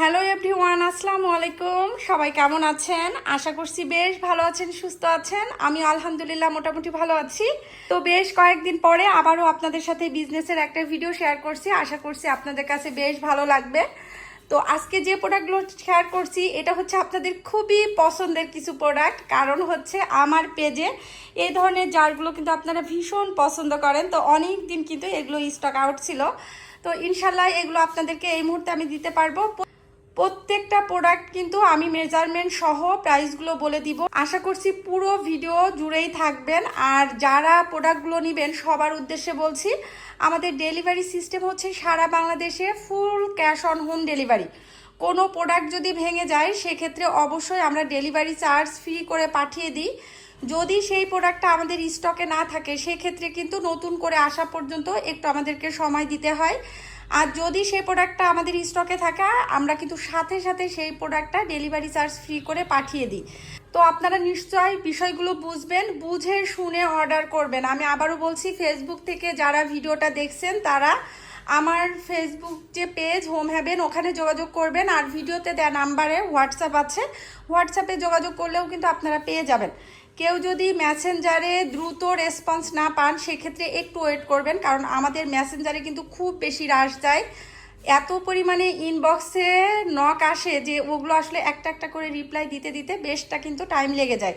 Hello everyone আসসালামু আলাইকুম সবাই কেমন আছেন? আশা করছি বেশ ভালো আছেন, সুস্থ আছেন। আমি আলহামদুলিল্লাহ মোটামুটি ভালো আছি। তো বেশ কয়েকদিন পরে আবারও আপনাদের সাথে বিজনেসের একটা ভিডিও শেয়ার করছি। আশা করছি আপনাদের কাছে বেশ ভালো লাগবে। তো আজকে যে প্রোডাক্টগুলো শেয়ার করছি, এটা হচ্ছে আপনাদের খুবই পছন্দের কিছু প্রোডাক্ট কারণ হচ্ছে আমার পেজে এই ধরনের জারগুলো কিন্তু আপনারা ভীষণ পছন্দ করেন। তো অনেক দিন কিন্তু এগুলো স্টক আউট ছিল। তো ইনশাল্লাহ এগুলো আপনাদেরকে এই মুহূর্তে আমি দিতে পারব। প্রত্যেকটা প্রোডাক্ট কিন্তু আমি মেজারমেন্ট সহ প্রাইসগুলো বলে দিব। আশা করছি পুরো ভিডিও জুড়েই থাকবেন। আর যারা প্রোডাক্টগুলো নেবেন, সবার উদ্দেশ্যে বলছি, আমাদের ডেলিভারি সিস্টেম হচ্ছে সারা বাংলাদেশে full cash on home delivery কোনো প্রোডাক্ট যদি ভেঙে যায়, সেক্ষেত্রে অবশ্যই আমরা ডেলিভারি চার্জ ফ্রি করে পাঠিয়ে দিই। যদি সেই প্রোডাক্টটা আমাদের স্টকে না থাকে, সেক্ষেত্রে কিন্তু নতুন করে আসা পর্যন্ত একটু আমাদেরকে সময় দিতে হয়। আর যদি সেই প্রোডাক্টটা আমাদের স্টকে থাকে, আমরা কিন্তু সাথে সাথে সেই প্রোডাক্টটা ডেলিভারি চার্জ ফ্রি করে পাঠিয়ে দিই। তো আপনারা নিশ্চয়ই বিষয়গুলো বুঝবেন, বুঝে শুনে অর্ডার করবেন। আমি আবারও বলছি ফেসবুক থেকে যারা ভিডিওটা দেখছেন, তারা আমার ফেসবুক যে পেজ হোম হ্যাভেন ওখানে যোগাযোগ করবেন। আর ভিডিওতে দেওয়া নাম্বারে হোয়াটসঅ্যাপ আছে। হোয়াটসঅ্যাপে যোগাযোগ করলেও কিন্তু আপনারা পেয়ে যাবেন। কেউ যদি মেসেঞ্জারে দ্রুত রেসপন্স না পান, সেক্ষেত্রে একটু ওয়েট করবেন, কারণ আমাদের মেসেঞ্জারে কিন্তু খুব বেশি রাশ যায়। এত পরিমাণে ইনবক্সে নক আসে যে ওগুলো আসলে একটা একটা করে রিপ্লাই দিতে দিতে বেশটা কিন্তু টাইম লেগে যায়।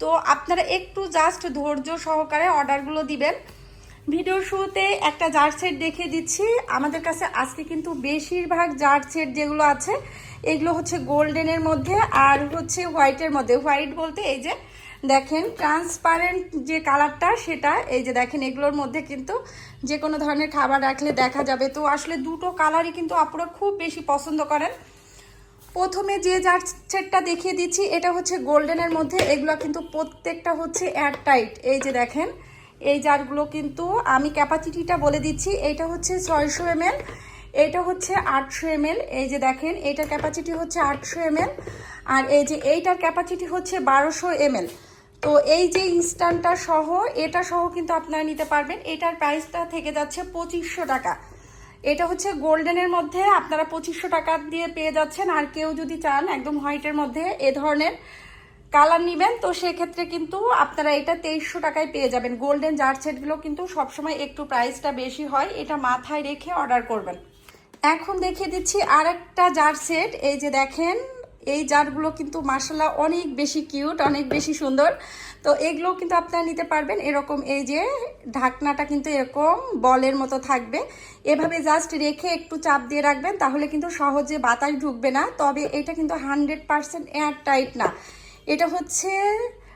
তো আপনারা একটু জাস্ট ধৈর্য সহকারে অর্ডারগুলো দিবেন। ভিডিওর শুরুতে একটা জার সেট দেখিয়ে দিচ্ছি। আমাদের কাছে আজকে কিন্তু বেশিরভাগ জার সেট যেগুলো আছে, এগুলো হচ্ছে গোল্ডেনের মধ্যে আর হচ্ছে হোয়াইটের মধ্যে। হোয়াইট বলতে এই যে দেখেন ট্রান্সপারেন্ট যে কালারটা সেটা, এই যে দেখেন, এগুলোর মধ্যে কিন্তু যে কোনো ধরনের খাবার রাখলে দেখা যাবে। তো আসলে দুটো কালারই কিন্তু আপনারা খুব বেশি পছন্দ করেন। প্রথমে যে যার সেটটা দেখিয়ে দিচ্ছি, এটা হচ্ছে গোল্ডেনের মধ্যে। এগুলো কিন্তু প্রত্যেকটা হচ্ছে এয়ার টাইট এই যে দেখেন, এই জারগুলো কিন্তু আমি ক্যাপাসিটিটা বলে দিচ্ছি। এইটা হচ্ছে ছয়শো এমএল এইটা হচ্ছে আটশো এমএল। এই যে দেখেন, এইটার ক্যাপাসিটি হচ্ছে আটশো এমএল। আর এই যে এইটার ক্যাপাসিটি হচ্ছে বারোশো এমএল। তো এই যে ইনস্ট্যান্টটা সহ, এটা সহ কিন্তু আপনারা নিতে পারবেন। এটার প্রাইসটা থেকে যাচ্ছে পঁচিশশো টাকা। এটা হচ্ছে গোল্ডেনের মধ্যে আপনারা পঁচিশশো টাকা দিয়ে পেয়ে যাচ্ছেন। আর কেউ যদি চান একদম হোয়াইটের মধ্যে এ ধরনের কালার নেবেন, তো সেক্ষেত্রে কিন্তু আপনারা এটা তেইশশো টাকায় পেয়ে যাবেন। গোল্ডেন জার সেটগুলো কিন্তু সবসময় একটু প্রাইসটা বেশি হয়। এটা মাথায় রেখে অর্ডার করবেন। এখন দেখিয়ে দিচ্ছি আর একটা জার সেট এই যে দেখেন এই জারগুলো কিন্তু মার্শাল্লাহ অনেক বেশি কিউট, অনেক বেশি সুন্দর। তো এগুলো কিন্তু আপনারা নিতে পারবেন। এরকম এই যে ঢাকনাটা কিন্তু এরকম বলের মতো থাকবে। এভাবে জাস্ট রেখে একটু চাপ দিয়ে রাখবেন, তাহলে কিন্তু সহজে বাতাস ঢুকবে না। তবে এটা কিন্তু হান্ড্রেড পারসেন্ট এয়ার টাইট না। এটা হচ্ছে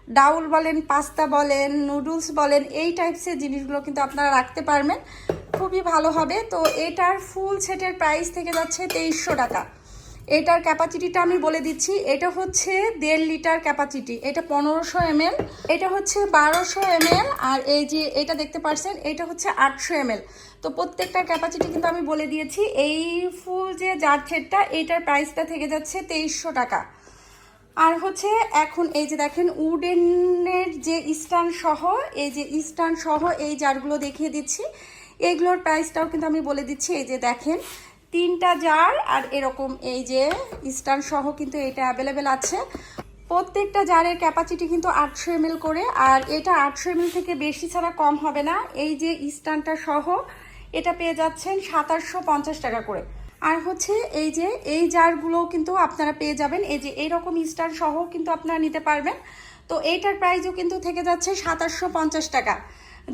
ডাউল বলেন, পাস্তা বলেন, নুডলস বলেন, এই টাইপসের জিনিসগুলো কিন্তু আপনারা রাখতে পারবেন। খুবই ভালো হবে। তো এটার ফুল সেটের প্রাইস থেকে যাচ্ছে তেইশশো টাকা। এটার ক্যাপাসিটিটা আমি বলে দিচ্ছি, এটা হচ্ছে দেড় লিটার ক্যাপাসিটি এটা পনেরোশো এমএল এটা হচ্ছে বারোশো এমএল আর এই যে এটা দেখতে পাচ্ছেন এটা হচ্ছে আটশো এমএল তো প্রত্যেকটার ক্যাপাসিটি কিন্তু আমি বলে দিয়েছি, এই ফুল যে জার সেটটা এইটার প্রাইসটা থেকে যাচ্ছে তেইশশো টাকা। আর হচ্ছে এখন এই যে দেখেন, উডেনের যে স্ট্যান্ড সহ, এই যে স্ট্যান্ড সহ এই জারগুলো দেখিয়ে দিচ্ছি, এগুলোর প্রাইসটাও কিন্তু আমি বলে দিচ্ছি, এই যে দেখেন তিনটা জার আর এরকম এই যে স্ট্যান্ড সহ কিন্তু এটা অ্যাভেলেবেল আছে। প্রত্যেকটা জারের ক্যাপাসিটি কিন্তু আটশো এম করে, আর এটা আটশো এম থেকে বেশি ছাড়া কম হবে না। এই যে স্ট্যান্ডটা সহ, এটা পেয়ে যাচ্ছেন সাতাশশো পঞ্চাশ টাকা করে। আর হচ্ছে এই যে এই জারগুলোও কিন্তু আপনারা পেয়ে যাবেন। এই যে এইরকম স্টার সহ কিন্তু আপনারা নিতে পারবেন। তো এইটার প্রাইসও কিন্তু থেকে যাচ্ছে সাতাশশো পঞ্চাশ টাকা।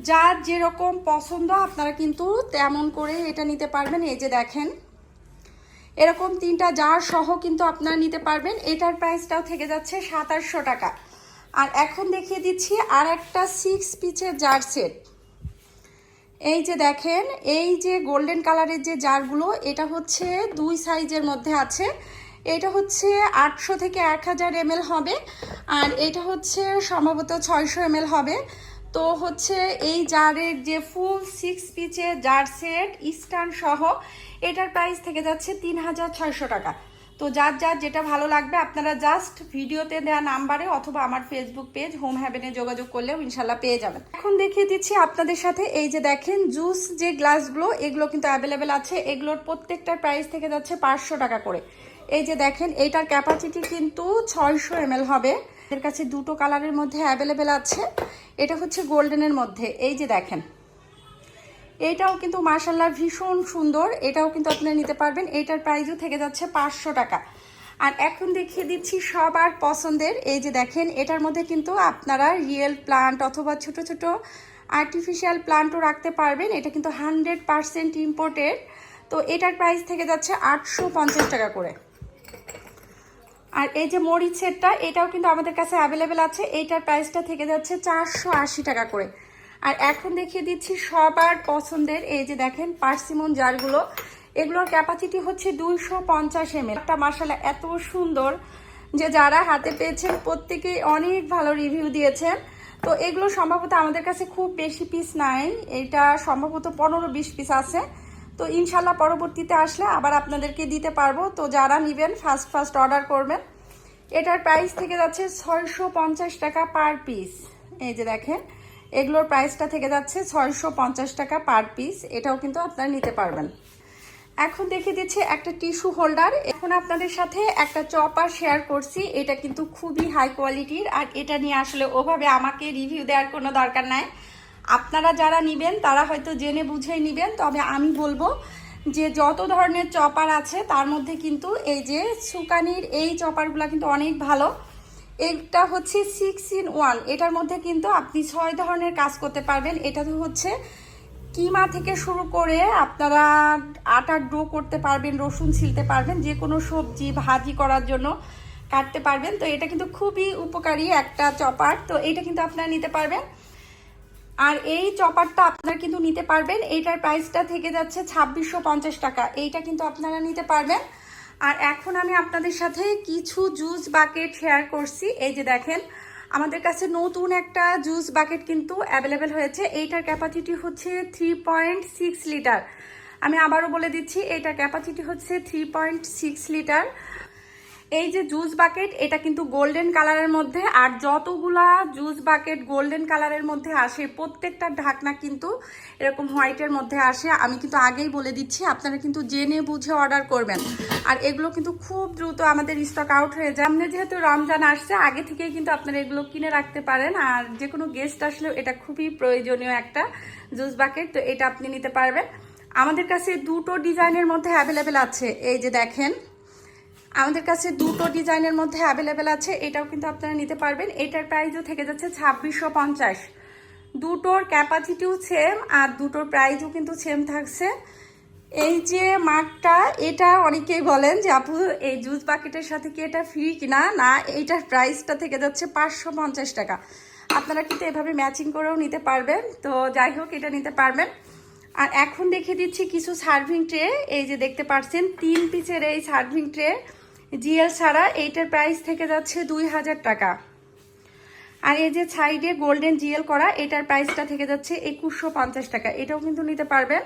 যার যেরকম পছন্দ আপনারা কিন্তু তেমন করে এটা নিতে পারবেন। এই যে দেখেন এরকম তিনটা জার সহ কিন্তু আপনারা নিতে পারবেন। এটার প্রাইসটাও থেকে যাচ্ছে সাতাশশো টাকা। আর এখন দেখিয়ে দিচ্ছি আর একটা সিক্স পিচের জার সেট এই যে দেখেন, এই যে গোল্ডেন কালারের যে জারগুলো এটা হচ্ছে দুই সাইজের মধ্যে আছে। এটা হচ্ছে আটশো থেকে এক হাজার এমএল হবে। আর এটা হচ্ছে সম্ভবত ছয়শো এমএল হবে। তো হচ্ছে এই জারের যে ফুল সিক্স পিচের জার সেট ইস্টার্ন সহ, এটার প্রাইস থেকে যাচ্ছে তিন হাজার ছয়শো টাকা। তো যার যার যেটা ভালো লাগবে, আপনারা জাস্ট ভিডিওতে দেওয়া নাম্বারে অথবা আমার ফেসবুক পেজ হোম হ্যাভেনে যোগাযোগ করলেও ইনশাল্লাহ পেয়ে যাবেন। এখন দেখিয়ে দিচ্ছি আপনাদের সাথে, এই যে দেখেন জুস যে গ্লাসগুলো এগুলো কিন্তু অ্যাভেলেবেল আছে। এগুলোর প্রত্যেকটার প্রাইস থেকে যাচ্ছে পাঁচশো টাকা করে। এই যে দেখেন এইটার ক্যাপাসিটি কিন্তু ছয়শো এম হবে। এর কাছে দুটো কালারের মধ্যে অ্যাভেলেবেল আছে। এটা হচ্ছে গোল্ডেনের মধ্যে। এই যে দেখেন এইটাও কিন্তু মার্শাল্লাহ ভীষণ সুন্দর। এটাও কিন্তু আপনারা নিতে পারবেন। এইটার প্রাইসও থেকে যাচ্ছে পাঁচশো টাকা। আর এখন দেখিয়ে দিচ্ছি সবার পছন্দের। এই যে দেখেন, এটার মধ্যে কিন্তু আপনারা রিয়েল প্লান্ট অথবা ছোট ছোট আর্টিফিশিয়াল প্লান্টও রাখতে পারবেন। এটা কিন্তু হান্ড্রেড পারসেন্ট ইম্পোর্টেড তো এটার প্রাইস থেকে যাচ্ছে আটশো পঞ্চাশ টাকা করে। আর এই যে মরিচ সেটটা, এটাও কিন্তু আমাদের কাছে অ্যাভেলেবেল আছে। এইটার প্রাইসটা থেকে যাচ্ছে চারশো আশি টাকা করে। আর এখন দেখিয়ে দিচ্ছি সবার পছন্দের, এই যে দেখেন পার্সিমন জারগুলো। এগুলোর ক্যাপাসিটি হচ্ছে দুইশো পঞ্চাশ এম একটা মশালা এত সুন্দর যে যারা হাতে পেয়েছেন প্রত্যেকেই অনেক ভালো রিভিউ দিয়েছেন। তো এগুলো সম্ভবত আমাদের কাছে খুব বেশি পিস নাই। এটা সম্ভবত পনেরো বিশ পিস আছে। তো ইনশাল্লাহ পরবর্তীতে আসলে আবার আপনাদেরকে দিতে পারব। তো যারা নেবেন ফার্স্ট ফার্স্ট অর্ডার করবেন। এটার প্রাইস থেকে যাচ্ছে ছয়শো পঞ্চাশ টাকা পার পিস এই যে দেখেন, এগুলোর প্রাইসটা থেকে যাচ্ছে ছয়শো পঞ্চাশ টাকা পার পিস এটাও কিন্তু আপনারা নিতে পারবেন। এখন দেখে দিচ্ছে একটা টিস্যু হোল্ডার এখন আপনাদের সাথে একটা চপার শেয়ার করছি। এটা কিন্তু খুবই হাই কোয়ালিটির আর এটা নিয়ে আসলে ওভাবে আমাকে রিভিউ দেওয়ার কোনো দরকার নাই। আপনারা যারা নেবেন, তারা হয়তো জেনে বুঝেই নেবেন, তবে আমি বলব যে যত ধরনের চপার আছে, তার মধ্যে কিন্তু এই যে সুকানির এই চপারগুলো কিন্তু অনেক ভালো। এটা হচ্ছে সিক্স ইন ওয়ান এটার মধ্যে কিন্তু আপনি ছয় ধরনের কাজ করতে পারবেন। এটা তো হচ্ছে কিমা থেকে শুরু করে আপনারা আটার ডো করতে পারবেন, রসুন ছিলতে পারবেন, যে কোনো সবজি, ভাজি করার জন্য কাটতে পারবেন। তো এটা কিন্তু খুবই উপকারী একটা চপার। তো এটা কিন্তু আপনারা নিতে পারবেন। আর এই চপারটা আপনারা কিন্তু নিতে পারবেন। এইটার প্রাইসটা থেকে যাচ্ছে ছাব্বিশশো পঞ্চাশ টাকা। এইটা কিন্তু আপনারা নিতে পারবেন। আর এখন আমি আপনাদের সাথে কিছু জুস বাকেট শেয়ার করছি। এই যে দেখেন, আমাদের কাছে নতুন একটা জুস বাকেট কিন্তু অ্যাভেলেবেল হয়েছে। এইটার ক্যাপাসিটি হচ্ছে থ্রি পয়েন্ট সিক্স লিটার আমি আবারও বলে দিচ্ছি, এইটার ক্যাপাসিটি হচ্ছে থ্রি পয়েন্ট সিক্স লিটার এই যে জুস বাকেট এটা কিন্তু গোল্ডেন কালারের মধ্যে, আর যতগুলা জুস বাকেট গোল্ডেন কালারের মধ্যে আসে, প্রত্যেকটা ঢাকনা কিন্তু এরকম হোয়াইটের মধ্যে আসে। আমি কিন্তু আগেই বলে দিচ্ছি, আপনারা কিন্তু জেনে বুঝে অর্ডার করবেন। আর এগুলো কিন্তু খুব দ্রুত আমাদের স্টক আউট হয়ে যায়। আমাদের যেহেতু রমজান আসছে, আগে থেকেই কিন্তু আপনারা এগুলো কিনে রাখতে পারেন। আর যে কোনো গেস্ট আসলেও এটা খুবই প্রয়োজনীয় একটা জুস বাকেট তো এটা আপনি নিতে পারবেন। আমাদের কাছে দুটো ডিজাইনের মধ্যে অ্যাভেলেবেল আছে। এই যে দেখেন আমাদের কাছে দুটো ডিজাইনের মধ্যে অ্যাভেলেবেল আছে, এটাও কিন্তু আপনারা নিতে পারবেন। এটার প্রাইসও থেকে যাচ্ছে ছাব্বিশশো পঞ্চাশ। দুটোর ক্যাপাসিটিও সেম আর দুটোর প্রাইসও কিন্তু সেম থাকছে। এই যে মাগটা এটা অনেকেই বলেন যে, আপু, এই জুস বাকেটের সাথে কি এটা ফ্রি কিনা? না এইটার প্রাইসটা থেকে যাচ্ছে পাঁচশো পঞ্চাশ টাকা। আপনারা কিন্তু এভাবে ম্যাচিং করেও নিতে পারবেন। তো যাই হোক, এটা নিতে পারবেন। আর এখন দেখে দিচ্ছি কিছু সার্ভিং ট্রে এই যে দেখতে পাচ্ছেন, তিন পিসের এই সার্ভিং ট্রে জিএল ছাড়া এইটার প্রাইস থেকে যাচ্ছে দুই হাজার টাকা। আর এই যে সাইডে গোল্ডেন জিএল করা, এটার প্রাইসটা থেকে যাচ্ছে একুশশো পঞ্চাশ টাকা। এটাও কিন্তু নিতে পারবেন।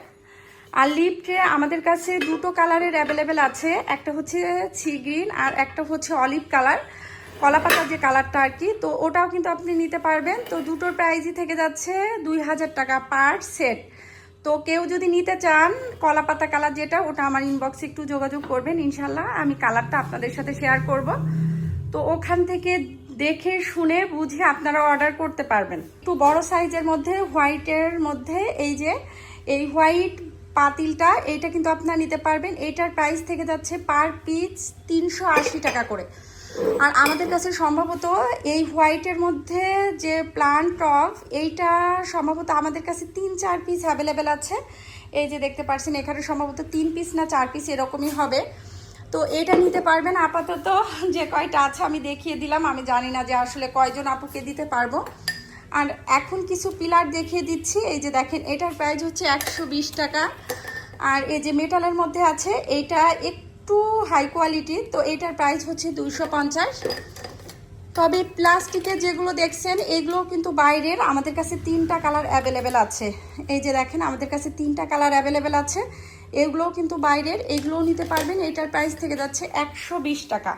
আর লিপ ট্রে আমাদের কাছে দুটো কালারের অ্যাভেলেবেল আছে। একটা হচ্ছে সি গ্রিন আর একটা হচ্ছে অলিভ কালার কলা পাতার যে কালারটা আর কি, তো ওটাও কিন্তু আপনি নিতে পারবেন। তো দুটোর প্রাইসই থেকে যাচ্ছে দুই হাজার টাকা পার সেট তো কেউ যদি নিতে চান কলা পাতা কালার যেটা, ওটা আমার ইনবক্সে একটু যোগাযোগ করবেন ইনশাল্লাহ আমি কালারটা আপনাদের সাথে শেয়ার করব। তো ওখান থেকে দেখে, শুনে, বুঝে আপনারা অর্ডার করতে পারবেন। একটু বড় সাইজের মধ্যে হোয়াইটের মধ্যে, এই যে, এই হোয়াইট পাতিলটা, এইটা কিন্তু আপনারা নিতে পারবেন। এইটার প্রাইস থেকে যাচ্ছে পার পিস তিনশো আশি টাকা করে। আর আমাদের কাছে সম্ভবত এই হোয়াইটের মধ্যে যে প্লান্ট টপ এইটা সম্ভবত আমাদের কাছে তিন, চার পিস অ্যাভেলেবেল আছে। এই যে দেখতে পাচ্ছেন, এখানে সম্ভবত তিন পিস না চার পিস এরকমই হবে। তো এটা নিতে পারবেন, আপাতত যে কয়টা আছে আমি দেখিয়ে দিলাম। আমি জানি না যে আসলে কয়জন আপুকে দিতে পারব। আর এখন কিছু পিলার দেখিয়ে দিচ্ছি। এই যে দেখেন, এটার প্রাইস হচ্ছে একশো বিশ টাকা। আর এই যে মেটালের মধ্যে আছে, এইটা একটু হাই কোয়ালিটি তো এটার প্রাইস হচ্ছে দুইশো পঞ্চাশ। তবে প্লাস্টিকের যেগুলো দেখছেন এগুলো কিন্তু বাইরের, আমাদের কাছে তিনটা কালার অ্যাভেলেবেল আছে। এই যে দেখেন, আমাদের কাছে তিনটা কালার অ্যাভেলেবেল আছে। এগুলোও কিন্তু বাইরের, এগুলোও নিতে পারবেন। এটার প্রাইস থেকে যাচ্ছে একশো বিশ টাকা।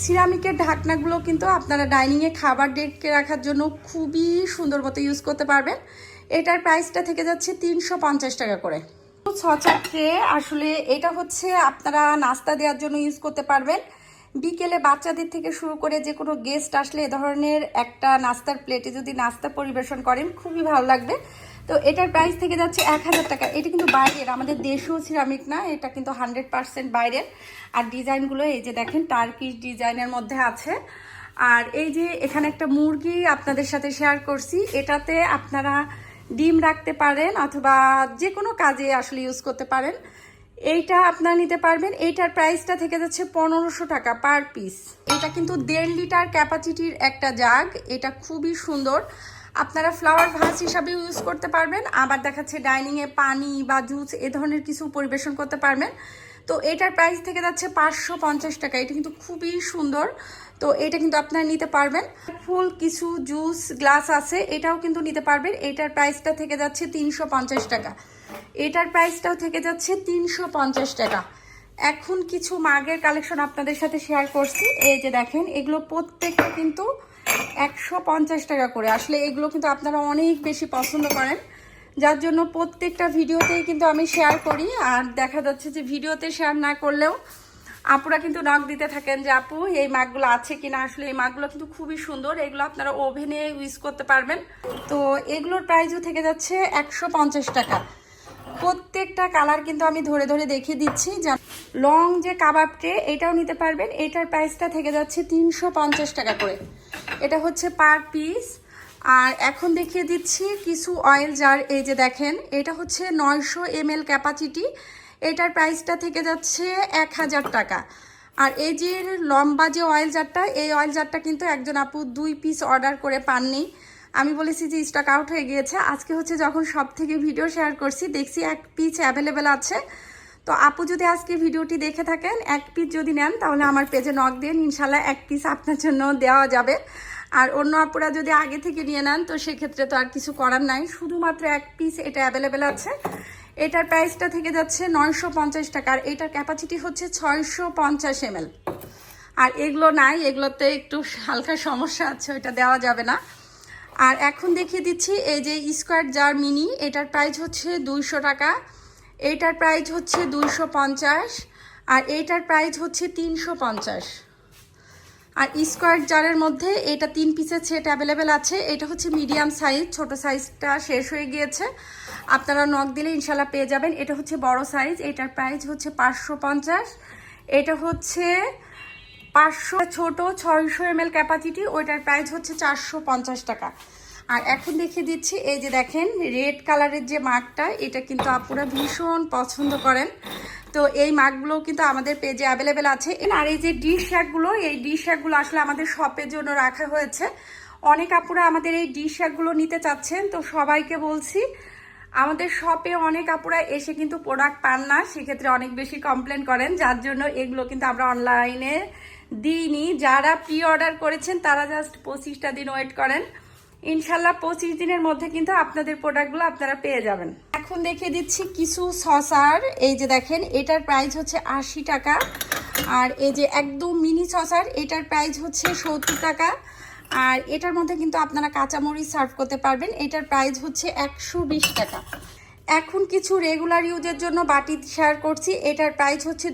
সিরামিকের ঢাকনাগুলো কিন্তু আপনারা ডাইনিংয়ে খাবার ডেকে রাখার জন্য খুবই সুন্দর মতো ইউজ করতে পারবেন। এটার প্রাইসটা থেকে যাচ্ছে তিনশো পঞ্চাশ টাকা করে। ট্রে আসলে এটা হচ্ছে আপনারা নাস্তা দেওয়ার জন্য ইউজ করতে পারবেন। বিকেলে বাচ্চাদের থেকে শুরু করে যে কোনো গেস্ট আসলে এ ধরনের একটা নাস্তার প্লেটে যদি নাস্তা পরিবেশন করেন, খুবই ভালো লাগবে। তো এটার প্রাইস থেকে যাচ্ছে এক হাজার টাকা। এটা কিন্তু বাইরের, আমাদের দেশীয় সিরামিক না, এটা কিন্তু হান্ড্রেড পার্সেন্ট বাইরের। আর ডিজাইনগুলো এই যে দেখেন টার্কিশ ডিজাইনের মধ্যে আছে। আর এই যে এখানে একটা মুরগি আপনাদের সাথে শেয়ার করছি, এটাতে আপনারা ডিম রাখতে পারেন অথবা যে কোনো কাজে আসলে ইউজ করতে পারেন। এইটা আপনারা নিতে পারবেন। এইটার প্রাইসটা থেকে যাচ্ছে পনেরোশো টাকা পার পিস এটা কিন্তু দেড় লিটার ক্যাপাসিটির একটা জাগ এটা খুবই সুন্দর। আপনারা ফ্লাওয়ার ভাস হিসাবে ইউজ করতে পারবেন। আবার দেখাচ্ছে ডাইনিংয়ে পানি বা জুস এ ধরনের কিছু পরিবেশন করতে পারবেন। তো এটার প্রাইস থেকে যাচ্ছে পাঁচশো পঞ্চাশ টাকা। এটা কিন্তু খুবই সুন্দর। তো এটা কিন্তু আপনারা নিতে পারবেন। ফুল কিছু জুস, গ্লাস আছে, এটাও কিন্তু নিতে পারবেন। এটার প্রাইসটা থেকে যাচ্ছে তিনশো পঞ্চাশ টাকা। এটার প্রাইসটাও থেকে যাচ্ছে তিনশো পঞ্চাশ টাকা। এখন কিছু মাগের কালেকশন আপনাদের সাথে শেয়ার করছি। এই যে দেখেন, এগুলো প্রত্যেকটা কিন্তু একশো পঞ্চাশ টাকা করে। আসলে এগুলো কিন্তু আপনারা অনেক বেশি পছন্দ করেন। যার জন্য প্রত্যেকটা ভিডিওতেই কিন্তু আমি শেয়ার করি। আর দেখা যাচ্ছে যে ভিডিওতে শেয়ার না করলেও আপুরা কিন্তু নখ দিতে থাকেন যে আপু, এই মাগগুলো আছে কিনা? আসলে এই মাগগুলো কিন্তু খুবই সুন্দর। এগুলো আপনারা ওভেনে ইউজ করতে পারবেন। তো এগুলোর প্রাইসও থেকে যাচ্ছে একশো পঞ্চাশ টাকা। প্রত্যেকটা কালার কিন্তু আমি ধরে ধরে দেখিয়ে দিচ্ছি। যা লং যে কাবাব ট্রে এটাও নিতে পারবেন। এটার প্রাইসটা থেকে যাচ্ছে তিনশো পঞ্চাশ টাকা করে। এটা হচ্ছে পার পিস আর এখন দেখিয়ে দিচ্ছি কিছু অয়েল জার এই যে দেখেন, এটা হচ্ছে নয়শো এম এল ক্যাপাসিটি এটার প্রাইসটা থেকে যাচ্ছে এক হাজার টাকা। আর এই যে লম্বা যে অয়েল জারটা এই অয়েল জারটা কিন্তু একজন আপু দুই পিস অর্ডার করে পাননি। আমি বলেছি যে স্টক আউট হয়ে গিয়েছে। আজকে হচ্ছে যখন সব থেকে ভিডিও শেয়ার করছি, দেখছি এক পিস অ্যাভেলেবেল আছে। তো আপু যদি আজকে ভিডিওটি দেখে থাকেন, এক পিস যদি নেন, তাহলে আমার পেজে নক দিন ইনশাল্লাহ এক পিস আপনার জন্য দেওয়া যাবে। আর অন্য আপুরা যদি আগে থেকে নিয়ে নেন, তো সেক্ষেত্রে তো আর কিছু করার নাই। শুধুমাত্র এক পিস এটা অ্যাভেলেবেল আছে। এটার প্রাইসটা থেকে যাচ্ছে নয়শো পঞ্চাশ টাকা, আর এটার ক্যাপাসিটি হচ্ছে ছয়শো পঞ্চাশ এমএল। আর এগুলো নাই, এগুলোতে একটু হালকা সমস্যা আছে, ওইটা দেওয়া যাবে না। আর এখন দেখিয়ে দিচ্ছি, এই যে স্কোয়ার জার মিনি এটার প্রাইস হচ্ছে দুইশো টাকা এইটার প্রাইস হচ্ছে দুইশো পঞ্চাশ, আর এইটার প্রাইস হচ্ছে তিনশো পঞ্চাশ। আর স্কোয়ার জারের মধ্যে এটা তিন পিসের সেট অ্যাভেলেবেল আছে, এটা হচ্ছে মিডিয়াম সাইজ ছোট সাইজটা শেষ হয়ে গিয়েছে। আপনারা নখ দিলে ইনশাল্লাহ পেয়ে যাবেন। এটা হচ্ছে বড় সাইজ এটার প্রাইস হচ্ছে পাঁচশো পঞ্চাশ। এটা হচ্ছে পাঁচশো, ছোট ছয়শো এম এল ক্যাপাসিটি ওইটার প্রাইস হচ্ছে চারশো পঞ্চাশ টাকা। আর এখন দেখিয়ে দিচ্ছি, এই যে দেখেন রেড কালারের যে মাগটা এটা কিন্তু আপুরা ভীষণ পছন্দ করেন। তো এই মাগগুলো কিন্তু আমাদের পেজে অ্যাভেলেবেল আছে। আর এই যে ডিশ শ্যাকগুলো এই ডিশ শ্যাকগুলো আসলে আমাদের শপের জন্য রাখা হয়েছে। অনেক আপুরা আমাদের এই ডিশ শ্যাকগুলো নিতে চাচ্ছেন, তো সবাইকে বলছি আমাদের শপে অনেক আপুরা এসে কিন্তু প্রোডাক্ট পান না, সেক্ষেত্রে অনেক বেশি কমপ্লেন করেন, যার জন্য এগুলো কিন্তু আমরা অনলাইনে দিইনি। যারা প্রি অর্ডার করেছেন, তারা জাস্ট পঁচিশটা দিন ওয়েট করেন। ইনশাল্লাহ পঁচিশ দিনের মধ্যে কিন্তু আপনাদের প্রোডাক্টগুলো আপনারা পেয়ে যাবেন। এখন দেখিয়ে দিচ্ছি কিছু সসার এই যে দেখেন, এটার প্রাইস হচ্ছে আশি টাকা। আর এই যে একদম মিনি সসার এটার প্রাইস হচ্ছে সত্তর টাকা। আর এটার মধ্যে কিন্তু আপনারা কাঁচামরিচ সার্ভ করতে পারবেন। এটার প্রাইস হচ্ছে একশো বিশ টাকা। এখন কিছু রেগুলার ইউজের জন্য বাটি শেয়ার করছি। এটার প্রাইস হচ্ছে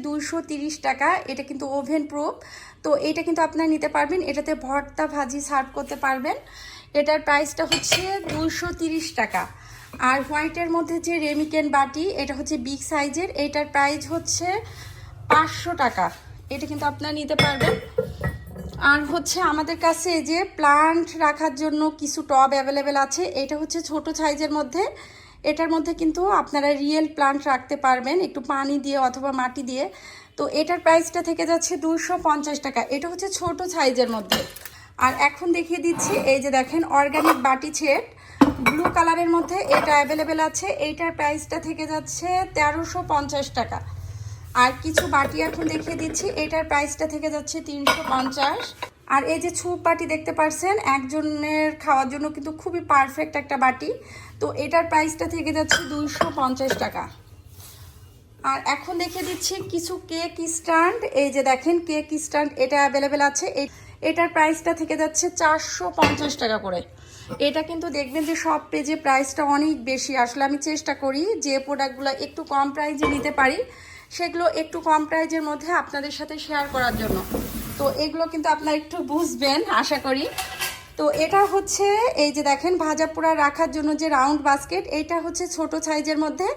তিরিশ টাকা। এটা কিন্তু ওভেন প্রুফ তো এটা কিন্তু আপনারা নিতে পারবেন। এটাতে ভর্তা ভাজি সার্ভ করতে পারবেন। এটার প্রাইসটা হচ্ছে তিরিশ টাকা। আর হোয়াইটের মধ্যে যে রেমিকেন বাটি, এটা হচ্ছে বিগ সাইজের এটার প্রাইস হচ্ছে পাঁচশো টাকা। এটা কিন্তু আপনারা নিতে পারবেন। আর হচ্ছে আমাদের কাছে যে প্লান্ট রাখার জন্য কিছু টব অ্যাভেলেবেল আছে, এটা হচ্ছে ছোট সাইজের মধ্যে। এটার মধ্যে কিন্তু আপনারা রিয়েল প্লান্ট রাখতে পারবেন, একটু পানি দিয়ে অথবা মাটি দিয়ে। তো এটার প্রাইসটা থেকে যাচ্ছে দুশো পঞ্চাশ টাকা, এটা হচ্ছে ছোট সাইজের মধ্যে। আর এখন দেখিয়ে দিচ্ছি, এই যে দেখেন অর্গানিক বাটি সেট ব্লু কালারের মধ্যে এটা অ্যাভেলেবেল আছে, এইটার প্রাইসটা থেকে যাচ্ছে তেরোশো টাকা। আর কিছু বাটি এখন দেখিয়ে দিচ্ছি। এটার প্রাইসটা থেকে যাচ্ছে তিনশো পঞ্চাশ। আর এই যে ছুপ বাটি দেখতে পারছেন, একজনের খাওয়ার জন্য কিন্তু খুবই পারফেক্ট একটা বাটি। তো এটার প্রাইসটা থেকে যাচ্ছে দুইশো পঞ্চাশ টাকা। আর এখন দেখে দিচ্ছি কিছু কেক স্ট্যান্ড এই যে দেখেন কেক স্ট্যান্ড এটা অ্যাভেলেবেল আছে। এটার প্রাইসটা থেকে যাচ্ছে চারশো পঞ্চাশ টাকা করে। এটা কিন্তু দেখবেন যে সব পেজে প্রাইসটা অনেক বেশি। আসলে আমি চেষ্টা করি যে প্রোডাক্টগুলো একটু কম প্রাইসে নিতে পারি। সেগুলো একটু কম প্রাইজের মধ্যে আপনাদের সাথে শেয়ার করার জন্য। তো এগুলো কিন্তু আপনারা একটু বুঝবেন, আশা করি। তো এটা হচ্ছে, এই যে দেখেন, ভাজা পোড়া রাখার জন্য যে রাউন্ড বাস্কেট, এটা হচ্ছে ছোট সাইজের মধ্যে।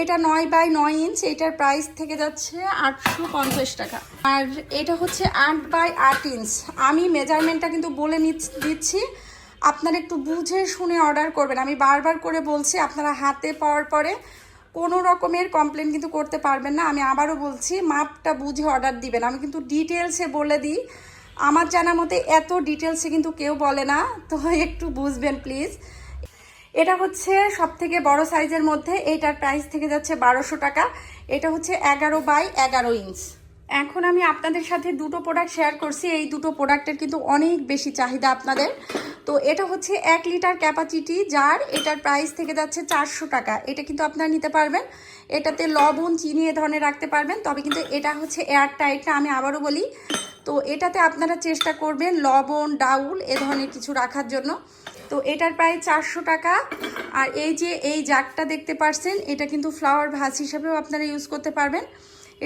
এটা নয় বাই নয় ইঞ্চ, এটার প্রাইস থেকে যাচ্ছে আটশো পঞ্চাশ টাকা। আর এটা হচ্ছে আট বাই আট ইঞ্চ। আমি মেজারমেন্টটা কিন্তু বলে দিচ্ছি। আপনারা একটু বুঝে শুনে অর্ডার করবেন। আমি বারবার করে বলছি, আপনারা হাতে পাওয়ার পরে কোনো রকমের কমপ্লেন কিন্তু করতে পারবেন না। আমি আবারও বলছি, মাপটা বুঝে অর্ডার দিবেন। আমি কিন্তু ডিটেলসে বলে দিই। আমার জানা মতে এত ডিটেলসে কিন্তু কেউ বলে না। তো একটু বুঝবেন প্লিজ এটা হচ্ছে সব থেকে বড় সাইজের মধ্যে। এইটার প্রাইস থেকে যাচ্ছে বারোশো টাকা। এটা হচ্ছে এগারো বাই এগারো ইঞ্চ এখন আমি আপনাদের সাথে দুটো প্রোডাক্ট শেয়ার করছি। এই দুটো প্রোডাক্টের কিন্তু অনেক বেশি চাহিদা আপনাদের। তো এটা হচ্ছে এক লিটার ক্যাপাসিটি যার এটার প্রাইস থেকে যাচ্ছে চারশো টাকা। এটা কিন্তু আপনারা নিতে পারবেন। এটাতে লবণ, চিনি এ ধরনের রাখতে পারবেন। তবে কিন্তু এটা হচ্ছে এয়ার টাইটটা আমি আবারও বলি। তো এটাতে আপনারা চেষ্টা করবেন লবণ, ডাউল এ ধরনের কিছু রাখার জন্য। তো এটার প্রায় চারশো টাকা। আর এই যে এই জাগটা দেখতে পারছেন, এটা কিন্তু ফ্লাওয়ার ভাস হিসাবেও আপনারা ইউজ করতে পারবেন।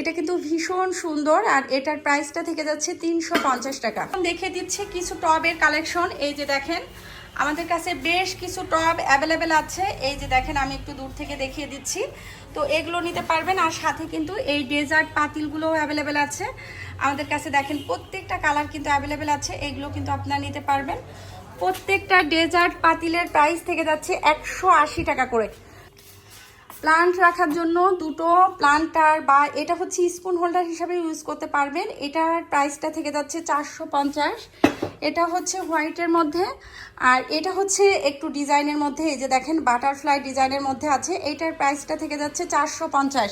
এটা কিন্তু ভীষণ সুন্দর আর এটার প্রাইসটা থেকে যাচ্ছে তিনশো পঞ্চাশ টাকা। দেখে দিচ্ছে কিছু টবের কালেকশন এই যে দেখেন, আমাদের কাছে বেশ কিছু টব অ্যাভেলেবেল আছে। এই যে দেখেন, আমি একটু দূর থেকে দেখিয়ে দিচ্ছি। তো এগুলো নিতে পারবেন আর সাথে কিন্তু এই ডেজার্ট পাতিলগুলোও অ্যাভেলেবেল আছে। আমাদের কাছে দেখেন, প্রত্যেকটা কালার কিন্তু অ্যাভেলেবেল আছে। এগুলো কিন্তু আপনারা নিতে পারবেন। প্রত্যেকটা ডেজার্ট পাতিলের প্রাইস থেকে যাচ্ছে একশো আশি টাকা করে। প্লান্ট রাখার জন্য দুটো প্লান্টার বা এটা হচ্ছে স্পুন হোল্ডার হিসাবে ইউজ করতে পারবেন। এটার প্রাইসটা থেকে যাচ্ছে চারশো পঞ্চাশ। এটা হচ্ছে হোয়াইটের মধ্যে। আর এটা হচ্ছে একটু ডিজাইনের মধ্যে, এই যে দেখেন বাটারফ্লাই ডিজাইনের মধ্যে আছে। এটার প্রাইসটা থেকে যাচ্ছে চারশো পঞ্চাশ।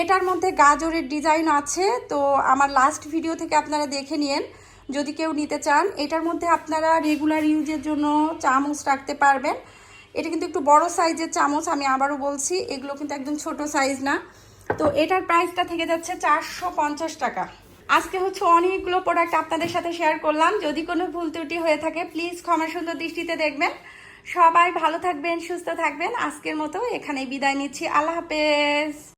এটার মধ্যে গাজরের ডিজাইন আছে। তো আমার লাস্ট ভিডিও থেকে আপনারা দেখে নিন যদি কেউ নিতে চান, এটার মধ্যে আপনারা রেগুলার ইউজের জন্য চামচ রাখতে পারবেন। এটা কিন্তু একটু বড় সাইজের চামচ, আমি আবারও বলছি, এগুলো কিন্তু একদম ছোট সাইজ না। তো এটার প্রাইসটা থেকে যাচ্ছে চারশো পঞ্চাশ টাকা। আজকে হচ্ছে অনেকগুলো প্রোডাক্ট আপনাদের সাথে শেয়ার করলাম। যদি কোনো ভুল ত্রুটি হয়ে থাকে, প্লিজ ক্ষমা সুন্দর দৃষ্টিতে দেখবেন। সবাই ভালো থাকবেন, সুস্থ থাকবেন। আজকের মতো এখানেই বিদায় নিচ্ছি। আল্লাহ হাফেজ।